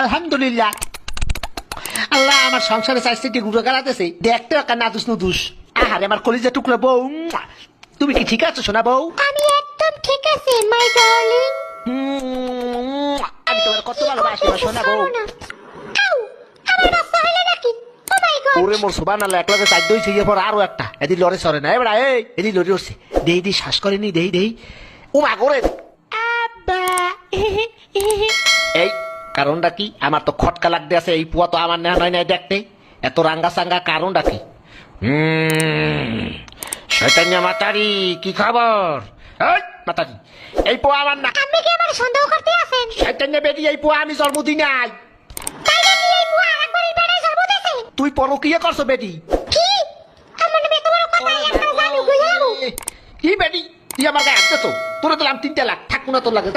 আলহামদুলিল্লাহ। আল্লাহ আমার সংসারে চাইছে কি গুঁড়ো গাড়াতেছে দেখতে একটা নাদুস নুদুস। আহারে আমার কলিজা টুকরো বউ তুমি কি ঠিক আছো সোনা বউ? আমি একদম ঠিক আছি মাই ডার্লিং আমি তোমার কত ভালোবাসি বউ। গড ওরে মোর এক লগে চার দই পর আরও একটা। এদি সরে না এবার এই এদি লড়ে উঠছে। দেই দেই শ্বাস করেনি দেই দেই। ও মা করে আব্বা কারণটা কি? আমার তো খটকা লাগতে আছে এই পুয়া তো আমার নেওয়া নয় নাই দেখতে। এত রাঙ্গা সাঙ্গা কারণটা কি? হুম শৈতান্য মাতারি কি খবর? এই মাতারি এই পোয়া আমার না আপনি কি আমার সন্দেহ করতে আছেন? শৈতান্য বেদি এই পোয়া আমি নাই। জন্ম দিয়েছে? তুই পরকিয়ে করছ বেটি। কি? বেটি? তুই আমার গায়ে হাত তো। তোর দিলাম তিনটে লাখ থাকুন না তোর লাগে